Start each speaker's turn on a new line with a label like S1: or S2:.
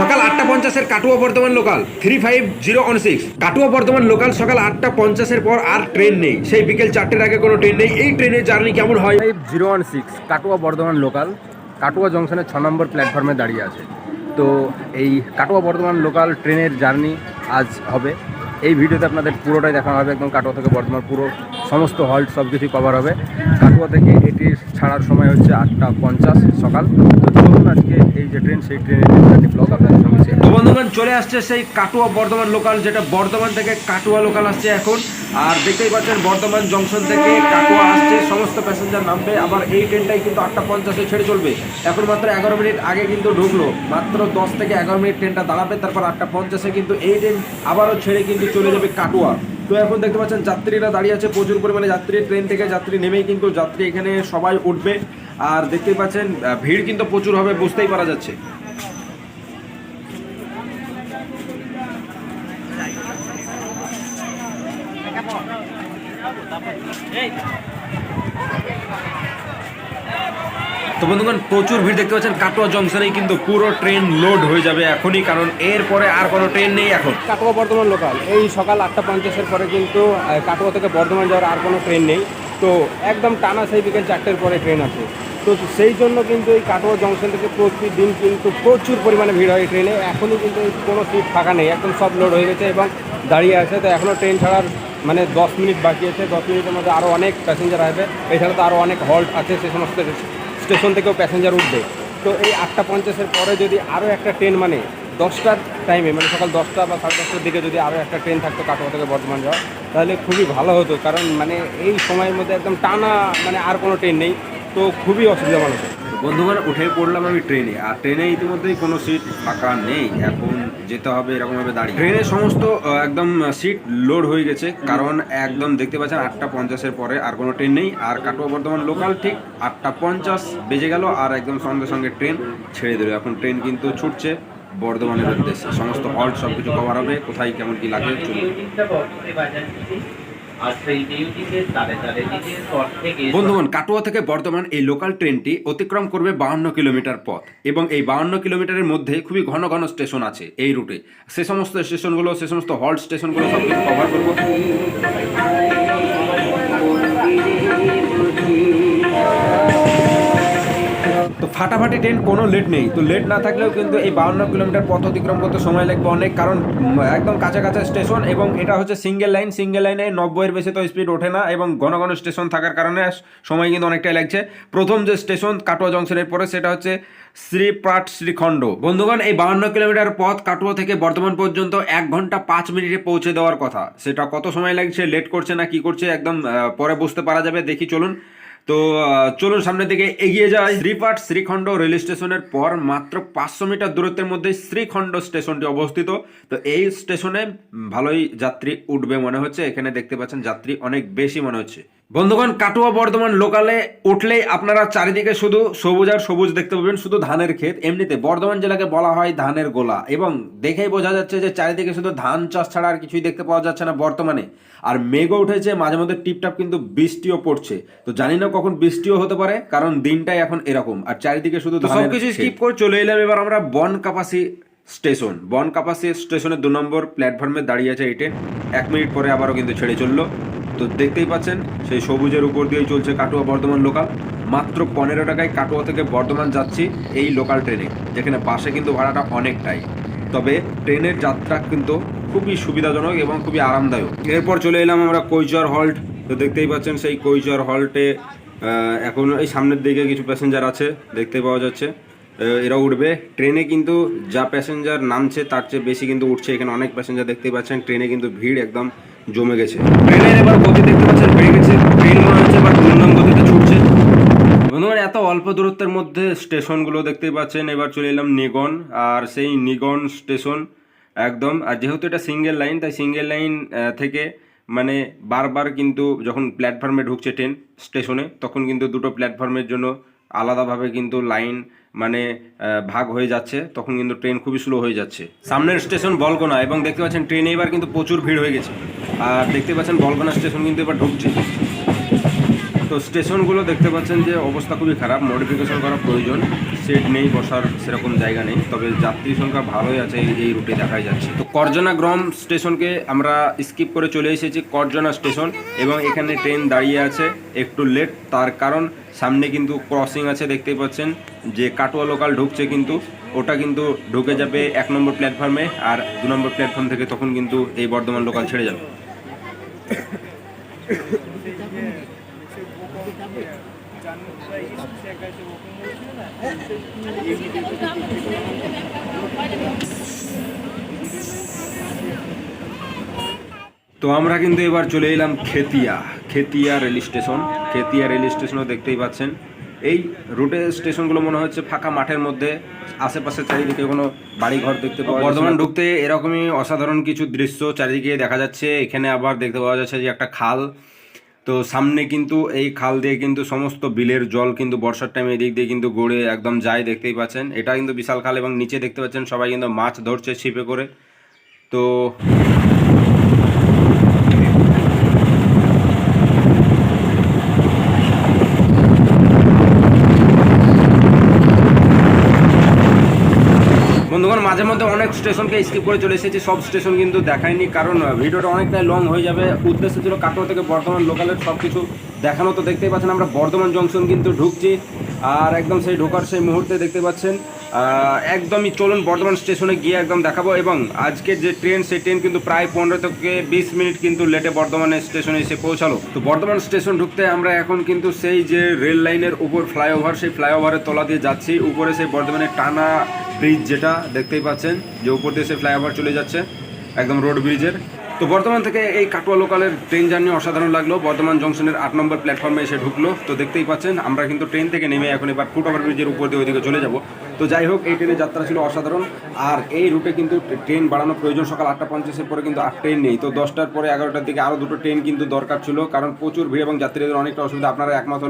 S1: সকাল আটটা পঞ্চাশের Katwa Bardhaman local three five zero one six Katwa Bardhaman local সকাল আটটা পঞ্চাশের পর আর ট্রেন নেই। সেই বিকেল চারটের আগে কোনো ট্রেন নেই। এই ট্রেনের জার্নি কেমন হয়?
S2: Five zero one six Katwa Bardhaman local Katwa জংশনের ছ নম্বর প্ল্যাটফর্মে দাঁড়িয়ে আছে। তো এই কাটোয়া বর্ধমান লোকাল ট্রেনের জার্নি আজ হবে। এই ভিডিওতে আপনাদের পুরোটাই দেখানো হবে, একদম কাটোয়া থেকে বর্ধমান পুরো। সমস্ত হল্ট সব কিছু কভার হবে। কাটোয়া থেকে এটি ছাড়ার সময় হচ্ছে আটটা পঞ্চাশ সকাল। তো চলুন আজকে এই যে ট্রেন সেই ট্রেনের ব্লগ আপনাদের সঙ্গে
S1: বন্ধুগণ, চলে আসছে সেই কাটুয়া বর্ধমান লোকাল যেটা বর্ধমান থেকে কাটুয়া লোকাল আসছে এখন। আর দেখতেই পাচ্ছেন, বর্ধমান জংশন থেকে কাটুয়া আসছে, সমস্ত প্যাসেঞ্জার নামবে। আবার এই ট্রেনটাই কিন্তু আটটা পঞ্চাশে ছেড়ে চলবে। এখন মাত্র এগারো মিনিট আগে কিন্তু ঢুকলো। মাত্র দশ থেকে এগারো মিনিট ট্রেনটা দাঁড়াবে, তারপর আটটা পঞ্চাশে কিন্তু এই ট্রেন আবারও ছেড়ে কিন্তু চলে যাবে কাটুয়া। তো এখন দেখতে পাচ্ছেন যাত্রীরা দাঁড়িয়ে আছে প্রচুর পরিমাণে যাত্রী ট্রেন থেকে যাত্রী নেমেই কিন্তু যাত্রী এখানে সবাই উঠবে। আর দেখতে পাচ্ছেন ভিড় কিন্তু প্রচুর হবে, বুঝতেই পারা যাচ্ছে। তো বন্ধুগণ, প্রচুর ভিড় দেখতে পাচ্ছেন, কাটোয়া জংশনেই কিন্তু পুরো ট্রেন লোড হয়ে যাবে এখনই, কারণ এরপরে আর কোনো ট্রেন নেই এখন।
S2: কাটোয়া বর্ধমান লোকাল এই সকাল আটটা পঞ্চাশের পরে কিন্তু কাটোয়া থেকে বর্ধমান যাওয়ার আর কোনো ট্রেন নেই। তো একদম টানা সেই বিকেল চারটের পরে ট্রেন আছে তো সেই জন্য কিন্তু এই কাটোয়া জংশন থেকে প্রতিদিন কিন্তু প্রচুর পরিমাণে ভিড় হয় ট্রেনে। এখনই কিন্তু কোনো সিট ফাঁকা নেই, একদম সব লোড হয়ে গেছে এবং দাঁড়িয়ে আছে। তো এখনও ট্রেন ছাড়ার মানে দশ মিনিট বাকি আছে, দশ মিনিটের মধ্যে আরও অনেক প্যাসেঞ্জার আসবে। এছাড়া তো আরও অনেক হল্ট আছে, সে সমস্ত স্টেশন থেকেও প্যাসেঞ্জার উঠবে। তো এই আটটা পঞ্চাশের পরে যদি আরও একটা ট্রেন মানে দশটার টাইমে মানে সকাল দশটা বা সাড়ে দশটার দিকে যদি আরও একটা ট্রেন থাকতো কাটোয়া থেকে বর্ধমান যাওয়া তাহলে খুবই ভালো হতো। কারণ মানে এই সময়ের মধ্যে একদম টানা মানে আর কোনো ট্রেন নেই। তো খুবই অসুবিধা মানুষ
S1: বন্ধুগণ, উঠে পড়লাম আমি ট্রেনে। আর ট্রেনে ইতিমধ্যেই কোনো সিট ফাঁকা নেই। এখন যেতে হবে, এরকমভাবে দাঁড়িয়ে। ট্রেনের সমস্ত একদম সিট লোড হয়ে গেছে। কারণ একদম দেখতে পাচ্ছেন, আটটা পঞ্চাশের পরে আর কোনো ট্রেন নেই। আর কাটোয়া বর্ধমান লোকাল ঠিক আটটা পঞ্চাশ বেজে গেল আর একদম সঙ্গে সঙ্গে ট্রেন ছেড়ে দিল। এখন ট্রেন কিন্তু ছুটছে বর্ধমানের উদ্দেশ্যে। সমস্ত হল্ট সব কিছু কভার হবে। কোথায়, কেমন কি লাগে বন্ধুগণ, কাটোয়া থেকে বর্ধমান এই লোকাল ট্রেনটি অতিক্রম করবে বাহান্ন কিলোমিটার পথ এবং এই বাহান্ন কিলোমিটারের মধ্যে খুবই ঘন ঘন স্টেশন আছে এই রুটে সে সমস্ত স্টেশনগুলো সে সমস্ত হল্ট স্টেশনগুলো সব কিছু কভার করব। ফাটাফাটি ট্রেন কোনো লেট নেই। তো লেট না থাকলেও কিন্তু এই বাউন্ন কিলোমিটার পথ অতিক্রম করতে সময় লাগবে অনেক, কারণ একদম কাছাকাছি স্টেশন এবং এটা হচ্ছে সিঙ্গেল লাইন সিঙ্গেল লাইনে নব্বইয়ের বেশি তো স্পিড ওঠে না এবং ঘন ঘন স্টেশন থাকার কারণে সময় কিন্তু অনেকটাই লাগছে। প্রথম যে স্টেশন কাটোয়া জংশনের পরে সেটা হচ্ছে শ্রীপাট শ্রীখণ্ড। বন্ধুগণ, এই বাউন্ন কিলোমিটার পথ কাটোয়া থেকে বর্ধমান পর্যন্ত এক ঘণ্টা পাঁচ মিনিটে পৌঁছে দেওয়ার কথা। সেটা কত সময় লাগছে লেট করছে না, কি করছে, একদম পরে বুঝতে পারা যাবে। দেখি চলুন। তো চলুন সামনের দিকে এগিয়ে যায় শ্রীপাট শ্রীখণ্ড রেল স্টেশনের পর মাত্র পাঁচশো মিটার দূরত্বের মধ্যে শ্রীখণ্ড স্টেশনটি অবস্থিত। তো এই স্টেশনে ভালোই যাত্রী উঠবে মনে হচ্ছে। এখানে দেখতে পাচ্ছেন যাত্রী অনেক বেশি মনে হচ্ছে। বন্ধুগণ কাটুয়া বর্ধমান লোকালে উঠলেই আপনারা চারিদিকে শুধু সবুজ আর সবুজ দেখতে পাবেন শুধু ধানের ক্ষেত। এমনিতে বর্ধমান জেলাকে বলা হয় ধানের গোলা। এবং দেখেই বোঝা যাচ্ছে যে চারিদিকে শুধু ধান চাষ ছাড়া আর কিছুই দেখতে পাওয়া যাচ্ছে না বর্তমানে। আর মেঘও উঠেছে মাঝে মধ্যে টিপটাপ কিন্তু বৃষ্টিও পড়ছে। তো জানি না কখন বৃষ্টিও হতে পারে কারণ দিনটাই এখন এরকম। আর চারিদিকে শুধু সবকিছু স্কিপ করে চলে এলাম এবার আমরা বন কাপাসি স্টেশন। বন কাপাসি স্টেশনের দু নম্বর প্ল্যাটফর্মে দাঁড়িয়ে আছে এই ট্রেন এক মিনিট পরে আবারও কিন্তু ছেড়ে চলল। তো দেখতেই পাচ্ছেন, সেই সবুজের উপর দিয়েই চলছে কাটোয়া বর্ধমান লোকাল মাত্র পনেরো টাকায় কাটোয়া থেকে বর্ধমান যাচ্ছি এই লোকাল ট্রেনে যেখানে বাসে কিন্তু ভাড়াটা অনেকটাই। তবে ট্রেনের যাত্রা কিন্তু খুবই সুবিধাজনক এবং খুবই আরামদায়ক। এরপর চলে এলাম আমরা কৈচর হল্ট তো দেখতেই পাচ্ছেন সেই কৈচর হল্টে এখন এই সামনের দিকে কিছু প্যাসেঞ্জার আছে, দেখতে পাওয়া যাচ্ছে। এরা উঠবে। ট্রেনে কিন্তু যা প্যাসেঞ্জার নামছে, তার চেয়ে বেশি কিন্তু উঠছে। এখানে অনেক প্যাসেঞ্জার দেখতেই পাচ্ছেন। ট্রেনে কিন্তু ভিড় একদম জমে গেছে। ট্রেনের এবার গতি দেখতে পাচ্ছেন বেড়ে গেছে। ট্রেন মনে হচ্ছে এবার দুর্নাম গতিতে ছুটছে। বন্ধুগণ এত অল্প দূরত্বের মধ্যে স্টেশনগুলো দেখতেই পাচ্ছেন। এবার চলে এলাম নিগন, আর সেই নিগন স্টেশন একদম। আর যেহেতু এটা সিঙ্গেল লাইন তাই সিঙ্গেল লাইন থেকে মানে বারবার কিন্তু যখন প্ল্যাটফর্মে ঢুকছে ট্রেন স্টেশনে, তখন কিন্তু দুটো প্ল্যাটফর্মের জন্য আলাদাভাবে কিন্তু লাইন মানে ভাগ হয়ে যাচ্ছে। তখন কিন্তু ট্রেন খুবই স্লো হয়ে যাচ্ছে। সামনের স্টেশন বলগোনা এবং দেখতে পাচ্ছেন ট্রেনে এবার কিন্তু প্রচুর ভিড় হয়ে গেছে। আর দেখতে পাচ্ছেন বলগোনা স্টেশন কিন্তু এবার ঢুকছে। তো স্টেশনগুলো দেখতে পাচ্ছেন যে অবস্থা খুবই খারাপ মডিফিকেশন করা প্রয়োজন সেট নেই, বসার সেরকম জায়গা নেই, তবে যাত্রী সংখ্যা ভালোই আছে এই- রুটে দেখাই যাচ্ছে। তো করজনা গ্রাম স্টেশনকে আমরা স্কিপ করে চলে এসেছি করজনা স্টেশন এবং এখানে ট্রেন দাঁড়িয়ে আছে একটু লেট তার কারণ সামনে কিন্তু ক্রসিং আছে দেখতেই পাচ্ছেন যে কাটোয়া লোকাল ঢুকছে কিন্তু, ওটা কিন্তু ঢুকে যাবে এক নম্বর প্ল্যাটফর্মে আর দু নম্বর প্ল্যাটফর্ম থেকে তখন কিন্তু এই বর্ধমান লোকাল ছেড়ে যাবে। তো আমরা কিন্তু এবার চলে এলাম Khetia Khetia rail station, Khetia rail স্টেশনও দেখতেই পাচ্ছেন। এই রুটের স্টেশনগুলো মনে হচ্ছে ফাঁকা মাঠের মধ্যে, আশেপাশে চারিদিকে কোনো বাড়িঘর দেখতে পাওয়া বর্ধমান ঢুকতে এরকমই অসাধারণ কিছু দৃশ্য চারিদিকে দেখা যাচ্ছে, এখানে আবার দেখতে পাওয়া যাচ্ছে যে একটা খাল। তো সামনে কিন্তু এই খাল দিয়ে কিন্তু সমস্ত বিলের জল কিন্তু বর্ষার টাইমে এদিক দিয়ে কিন্তু গড়ে একদম যায় দেখতেই পাচ্ছেন। এটা কিন্তু বিশাল খাল এবং নিচে দেখতে পাচ্ছেন সবাই কিন্তু মাছ ধরছে ছিপে করে। তো বন্ধুগণ মাঝে মধ্যে অনেক স্টেশনকে স্কিপ করে চলে এসেছি, সব স্টেশন কিন্তু দেখায়নি, কারণ ভিডিওটা অনেকটাই লং হয়ে যাবে। উদ্দেশ্য ছিল কাটোয়া থেকে বর্ধমান লোকালের সব কিছু দেখানো, তো দেখতেই পাচ্ছেন আমরা বর্ধমান জংশন কিন্তু ঢুকছি, আর একদম সেই ঢোকার সেই মুহূর্তে দেখতে পাচ্ছেন একদমই চলুন বর্ধমান স্টেশনে গিয়ে একদম দেখাবো, এবং আজকের যে ট্রেন সেই ট্রেন কিন্তু প্রায় পনেরো থেকে বিশ মিনিট কিন্তু লেটে বর্ধমান স্টেশনে এসে পৌঁছালো। তো বর্ধমান স্টেশন ঢুকতে আমরা এখন কিন্তু সেই যে রেল লাইনের উপর ফ্লাইওভার সেই ফ্লাইওভারের তলা দিয়ে যাচ্ছি, উপরে সেই বর্ধমানের টানা ব্রিজ যেটা দেখতেই পাচ্ছেন, যে উপর দিয়ে সে ফ্লাইওভার চলে যাচ্ছে, একদম রোড ব্রিজের তো বর্তমান থেকে এই কাটোয়া লোকালের ট্রেন জার্নি অসাধারণ লাগল। বর্তমান জংশনের আট নম্বর প্ল্যাটফর্মে এসে ঢুকলো। তো দেখতেই পাচ্ছেন, আমরা কিন্তু ট্রেন থেকে নেমে এখন এবার ফুট ওভার ব্রিজের উপর দিয়ে ওইদিকে চলে যাব। তো যাই হোক, এই ট্রেনের যাত্রা ছিল অসাধারণ। আর এই রুটে কিন্তু ট্রেন বাড়ানো প্রয়োজন সকাল আটটা পঞ্চাশের পরে কিন্তু আর ট্রেন নেই। তো দশটার পরে এগারোটার দিকে আরও দুটো ট্রেন কিন্তু দরকার ছিল। কারণ প্রচুর ভিড় এবং যাত্রীদের অনেকটা অসুবিধা। আপনারা একমত হলে